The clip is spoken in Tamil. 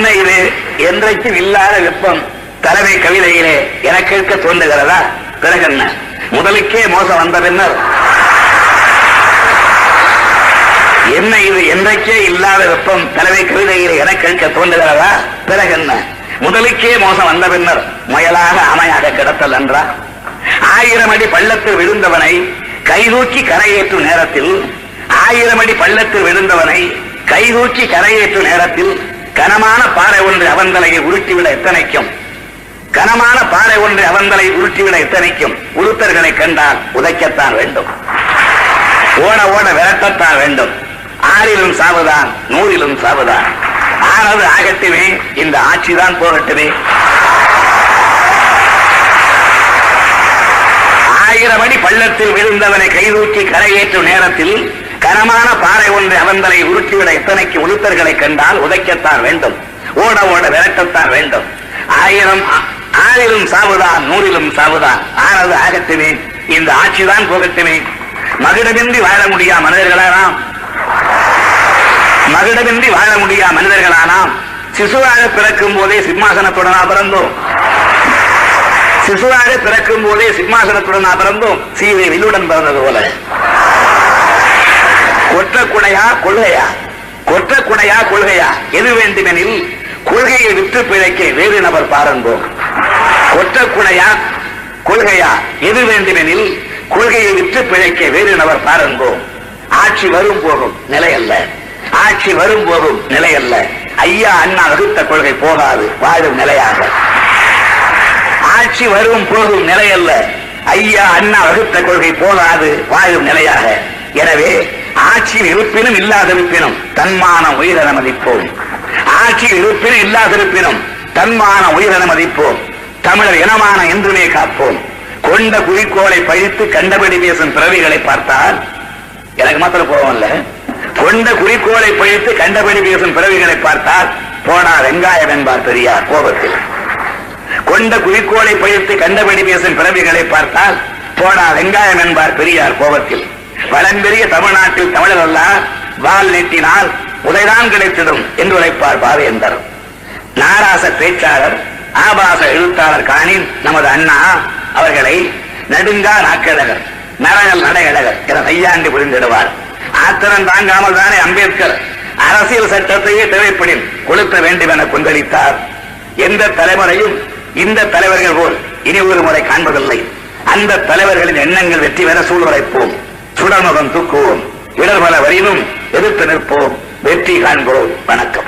என்ன இது என்றைக்கும் இல்லாத வெப்பம் தலைமை கவிதையிலே என கேட்க தோன்றுகிறதா? பிறகு என்ன? முதலுக்கே மோசம் வந்த பின்னர். என்ன இது? என்றைக்கே இல்லாத வெப்பம் தலைமை கவிதையிலே என கேட்க தோன்றுகிறதா? பிறகு என்ன? முதலுக்கே மோசம் வந்த பின்னர் முயலாக அமையாக கிடத்தல் என்றார் ஆயிரம் அடி பள்ளத்தில் விழுந்தவனை கைதூக்கி கரையேற்றும் நேரத்தில் ஆயிரம் அடி பள்ளத்தில் விழுந்தவனை கைதூக்கி கரையேற்றும் நேரத்தில் கனமான பாறை ஒன்று அவந்தலையை உருட்டிவிட எத்தனைக்கும்? கனமான பாறை ஒன்று அவந்தலை உருட்டிவிட எத்தனைக்கும்? உருத்தர்களை கண்டால் உதைக்கத்தான் வேண்டும். ஓட ஓட விரட்டத்தான் வேண்டும். ஆறிலும் சாவுதான் நூறிலும் சாவுதான். ஆனது ஆகட்டுமே இந்த ஆட்சிதான் போகட்டுமே. ஆயிரம் அடி பள்ளத்தில் விழுந்தவனை கைதூக்கி கரையேற்றும் நேரத்தில் கனமான பாறை ஒன்று அவந்தலை உருட்டிவிட எத்தனைக்கு உளுத்தர்களை கண்டால் உதைக்கத்தான் வேண்டும் ஓட ஓட விரட்டத்தான் வேண்டும். ஆயிரம் ஆறிலும் சாவுதான் நூறிலும் சாவுதான். ஆனது ஆகட்டுமே இந்த ஆட்சிதான் போகட்டுமே. மகிடமின்றி வாழ முடியா மனிதர்களானாம்? மகிடமின்றி வாழ முடியா மனிதர்களானாம்? சிசுவாக பிறக்கும் போதே சிம்மாசனத்துடனா பிறந்தோம். சிசுவாக பிறக்கும் போதே சிம்மாசனத்துடனா பிறந்தோம். சீதை வில்லுடன் பிறந்தது போல. கொற்றக்குடையா கொள்கையா? கொற்றக்குடையா கொள்கையா? எது வேண்டுமெனில் கொள்கையை விற்று பிழைக்க வேறு நபர் பாருங்கோம் கொற்றக்குடையா கொள்கையா? எது வேண்டுமெனில் கொள்கையை விற்று பிழைக்க வேறு நபர் பாருங்கோம் ஆட்சி வரும் போகும் நிலை அல்ல. ஆட்சி வரும் போகும் நிலை அல்ல. ஐயா அண்ணா வகுத்த கொள்கை போகாது. வாழும் நிலையாக. ஆட்சி வரும் போகும் நிலை அல்ல. ஐயா அண்ணா வகுத்த கொள்கை போகாது. வாழும் நிலையாக. எனவே ஆட்சியில் இருப்பினும் இல்லாதிருப்பினும் தன்மான உயிரென மதிப்போம். ஆட்சியில் இருப்பினும் இல்லாதிருப்பினும் தன்மான உயிரென மதிப்போம். தமிழர் இனமான என்றுமே காப்போம். கொண்ட குறிக்கோளை பழித்து கண்டபடி பேசும் பிறவிகளை பார்த்தால் எனக்கு மாத்திரம் கோபம் இல்ல. கொண்ட குறிக்கோளை பழித்து கண்டபடி பேசும் பிறவிகளை பார்த்தால் போனா வெங்காயம் என்பார் பெரியார் கோபத்தில். கொண்ட குறிக்கோளை பழித்து கண்டபடி பேசும் பிறவிகளை பார்த்தால் போனா வெங்காயம் என்பார் பெரியார் கோபத்தில். வளம்பெரிய தமிழ்நாட்டில் தமிழர் அல்ல வால் நீட்டினால் உதைதான் கிடைத்திடும் என்று உழைப்பார் பாவேந்தர். நாராச பேச்சாளர் ஆபாச எழுத்தாளர் காணின் நமது அண்ணா அவர்களை நடுங்கா நாக்கழகர் நரகல் நடையழகர் என கையாண்டு புரிந்திடுவார். ஆத்திரம் தாங்காமல் தானே அம்பேத்கர் அரசியல் சட்டத்தையே தேவைப்படின் கொளுத்த வேண்டும் என கொந்தளித்தார். எந்த தலைமுறையும் இந்த தலைவர்கள் போல் இனி ஒரு முறை காண்பதில்லை. அந்த தலைவர்களின் எண்ணங்கள் வெற்றி பெற சூழ்வரைப்போம் சுடமுகம் தூக்குவோம். இடர்பல வரினும் எதிர்த்து நிற்போம். வெற்றி காண்போம். வணக்கம்.